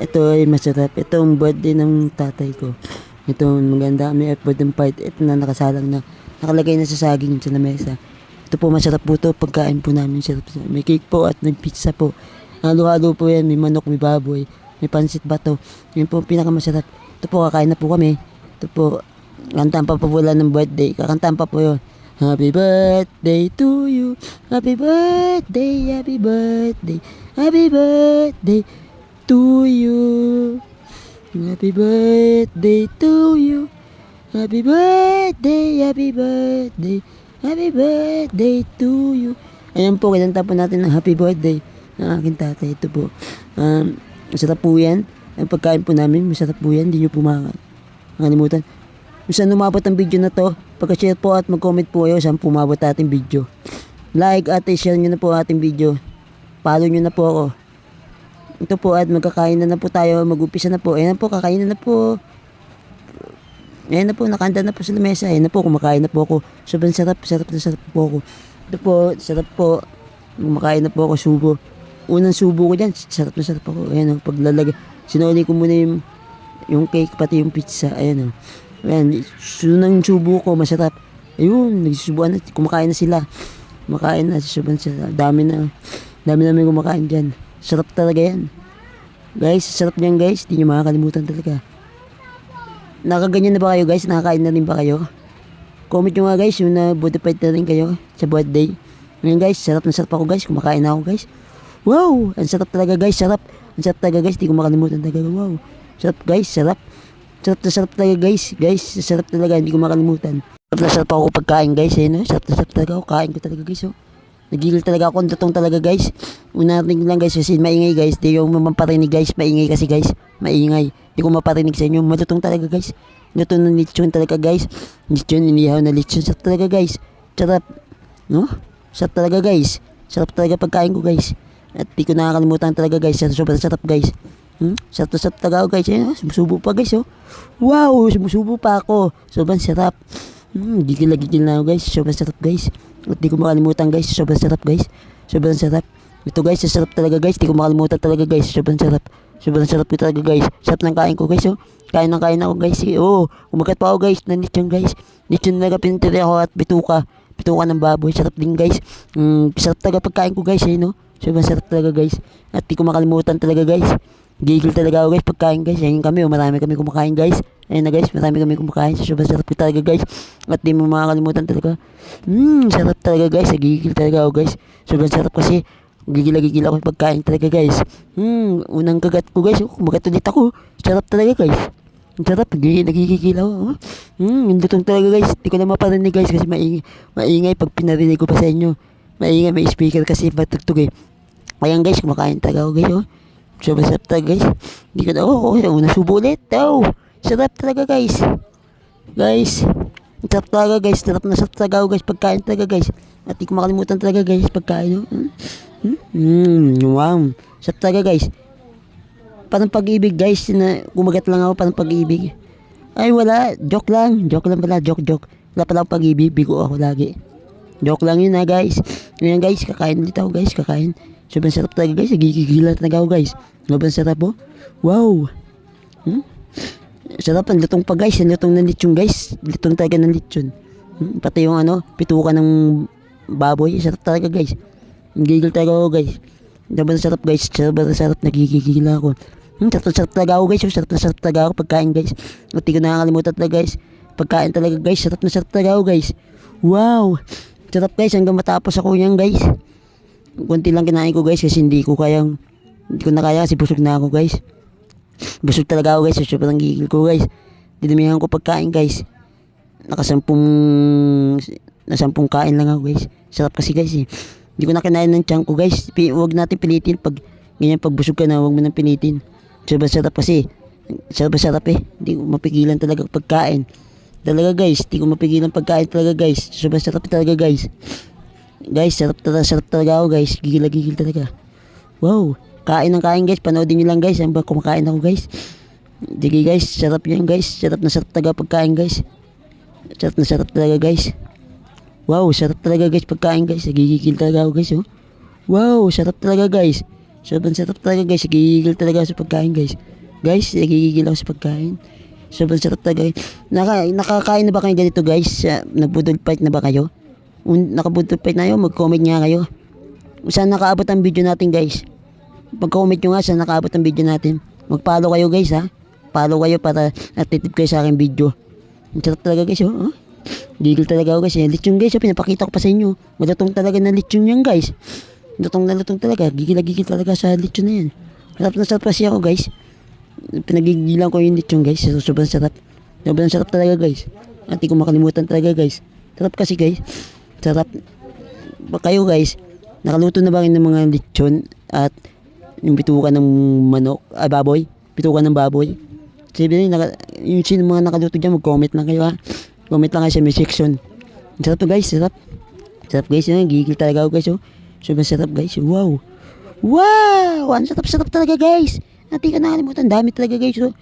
Ito ay masarap. Ito ang birthday ng tatay ko. Ito maganda. May birthday part. Ito na nakasalang na. Nakalagay na sa saging sa lamesa. Ito po masarap po ito. Pagkain po namin. Sarap. May cake po at may pizza po. Halo-halo po yan. May manok, may baboy. May pansit bato. Yun po pinakamasarap. Ito po kakain na po kami. Ito po. Kantaan pa po wala ng birthday. Kakantaan pa po yun. Happy birthday to you. Happy birthday, happy birthday. Happy birthday to you. Happy birthday to you. Happy birthday, happy birthday. Happy birthday to you. Ayan po, kinanta po natin ng happy birthday ng aking tatay. Ito po. Um, masarap po yan. Ang pagkain po namin, masarap po yan. Hindi nyo po makalimutan. Kung saan umabot ang video na to, pagka-share po at mag-comment po kayo saan po umabot ating video. Like at share nyo na po ating video. Follow nyo na po ako. Ito po at magkakain na na po tayo. Mag-upisa na po. Ayan po, kakain na na po. Ayan na po, nakanda na po sa lamesa. Ayan na po, kumakain na po ako. Sobrang sarap, sarap na sarap po ako. Ito po, sarap po. Kumakain na po ako, subo. Unang subo ko dyan, sarap na sarap ako. Ayan o, paglalagay. Sinuli ko muna yung, yung cake, pati yung pizza. Ayan o. Ayan, sunang subo ko, masarap. Ayun, nagsusubuan na, kumakain na sila. Kumakain na, sobrang sarap. Dami na, dami namin kumakain dyan. Sarap talaga yan. Guys, sarap niyan guys. Hindi nyo makakalimutan talaga. Nakaganyan na ba kayo guys? Nakakain na rin ba kayo? Comment nyo nga guys yung na-bodified na rin kayo sa birthday. Ngayon guys, sarap na sarap ako guys. Kumakain na ako guys. Wow! Ang sarap talaga guys, sarap. Ang sarap talaga guys, hindi ko makalimutan talaga. Wow! Sarap guys, sarap. Sarap na sarap talaga guys. Guys, sarap talaga, hindi ko makalimutan. Sarap na sarap ako pagkain guys. Ayun, sarap na sarap talaga ako. Kain ko talaga guys. Oh. Nagigil talaga ako. Ang talaga guys. Una rin lang guys kasi maingay guys. Di yung maparinig guys. Maingay kasi guys. Maingay. Di ko maparinig sa inyo. Matutong talaga guys. Luto ng lechon talaga guys. Lechon, inihaw na lechon. Sarap talaga guys. Sarap. No? Sarap talaga guys. Sarap talaga pagkain ko guys. At di ko nakakalimutan talaga guys. Sarap sobrang sarap guys. Hmm? Sarap na sarap talaga ako guys. Oh, sumusubo pa guys oh. Wow! Sumusubo pa ako. Sobrang sarap. Hmm, gigil na gigil na ako guys. Sobrang sarap guys. At di ko makalimutan guys. Sobrang sarap guys. Sobrang sarap. Ito guys, sarap talaga guys. Di ko makalimutan talaga guys. Sobrang sarap. Sobrang sarap ko talaga guys. Sarap ng kain ko guys oh. Kain ng kain ako guys. Oh, umagat pa ako guys. Na lechon guys. Lechon talaga pinitiri ako at bituka. Bituka ng baboy. Sarap din guys. Mm, sarap talaga pagkain ko guys eh no. Sobrang sarap talaga guys. At di ko makalimutan talaga guys. Gigil talaga ako guys pagkain guys. Ayun kami, oh, marami kami kumakain guys. Ayun na guys, marami kami kumakain. Sobrang sarap talaga guys. At di mo makakalimutan talaga. Mmm, sarap talaga guys. Gigil talaga ako guys. Sobrang sarap kasi gigil na gigil ako pagkain talaga guys. Hmm, unang kagat ko guys. Oh, kumagat ulit ako. Sarap talaga guys. Ang sarap, gigil, nagigigil ako. Oh. Hmm, yung lutong talaga guys. Di ko na maparinig guys kasi maingay, maingay pag pinarinig ko pa sa inyo. Maingay, may speaker kasi matugtog eh. Ayan guys, kumakain talaga ako guys. Oh. Sobrang sarap talaga guys. Hindi ko na, oh, oh, una subo ulit. Oh, sarap talaga guys. Guys, sarap talaga guys. Sarap na sarap talaga guys. Pagkain talaga guys. At di ko makalimutan talaga guys. Pagkain. Oh. Hmm? Hmm? wow. Sarap talaga guys. Parang pag-ibig guys. Na kumagat lang ako parang pag-ibig. Ay wala. Joke lang. Joke lang pala. Joke, joke. Wala pala pag-ibig. Bigo ako lagi. Joke lang yun ha guys. Ngayon guys, kakain ulit ako guys. Kakain. Sobrang sarap talaga guys. Nagigigilan talaga ako guys. Sobrang sarap po. Wow. Hmm? Sarap ang lutong pa guys. Ang lutong ng guys. Lutong talaga ng lechon. Hmm? Pati yung ano, pituka ng baboy. Sarap talaga guys. Gigil talaga ako guys. Sobrang sarap guys. Sobrang sarap. Nagigigil ako. Hmm, sarap na sarap talaga ako guys. Sarap na sarap talaga ako pagkain guys. At di ko nakakalimutan talaga guys. Pagkain talaga guys. Sarap na sarap talaga ako guys. Wow. Sarap guys. Hanggang matapos ako yan guys. Kunti lang kinain ko guys kasi hindi ko kayang hindi ko na kaya kasi busog na ako guys. Busog talaga ako guys. Sobrang gigil ko guys. Dinamihan ko pagkain guys. Nakasampung nasampung kain lang ako guys. Sarap kasi guys eh. Hindi ko na kinain ng tiyan ko guys. Pi- Huwag natin pilitin pag ganyan pag busog ka na huwag mo nang pilitin. Sobrang sarap kasi. Sobrang sarap eh. Hindi ko mapigilan talaga pagkain. Talaga guys, hindi ko mapigilan pagkain talaga guys. Sobrang sarap talaga guys. Guys, sarap talaga, sarap talaga ako guys. Gigil gigil talaga. Wow. Kain ng kain guys. Panoodin nyo lang guys. Ang kumakain ako guys. Sige guys, sarap yan guys. Sarap na sarap talaga pagkain guys. Sarap na sarap talaga guys. Wow, sarap talaga guys pagkain guys. Nagigigil talaga ako guys oh. Wow, sarap talaga guys. Sobrang sarap talaga guys. Gigigil talaga sa pagkain guys. Guys, nagigigil ako sa pagkain. Sobrang sarap talaga. Naka, nakakain na ba kayo ganito guys? Uh, Nagbudol fight na ba kayo? Un, nakabudol fight na kayo? Mag-comment nga kayo. Saan nakaabot ang video natin guys? Pag-comment nyo nga saan nakaabot ang video natin. Mag-follow kayo guys ha. Follow kayo para natitip kayo sa aking video. Ang sarap talaga guys oh. Gigil talaga ako guys. Eh. Lechon guys, oh, pinapakita ko pa sa inyo. Malutong talaga na lechon yan guys. Lutong na lutong talaga. Gigil na gigil talaga sa lechon na yan. Sarap na sarap kasi ako guys. Pinagigilan ko yung lechon guys. So, sobrang sarap. Sobrang sarap talaga guys. At ko makalimutan talaga guys. Sarap kasi guys. Sarap. Kayo guys, nakaluto na ba ng mga lechon at yung bitukan ng manok, ah, baboy? Bitukan ng baboy? Sabi nyo, naka, yung sino mga nakaluto dyan, mag-comment lang kayo ha. Comment lang kayo sa may section. Sarap to guys, sarap. Sarap guys, yun, gigil talaga ako guys. Oh. Sobrang sarap guys, wow. Wow! Ang sarap-sarap talaga guys. At di ka nakalimutan, dami talaga guys. Oh.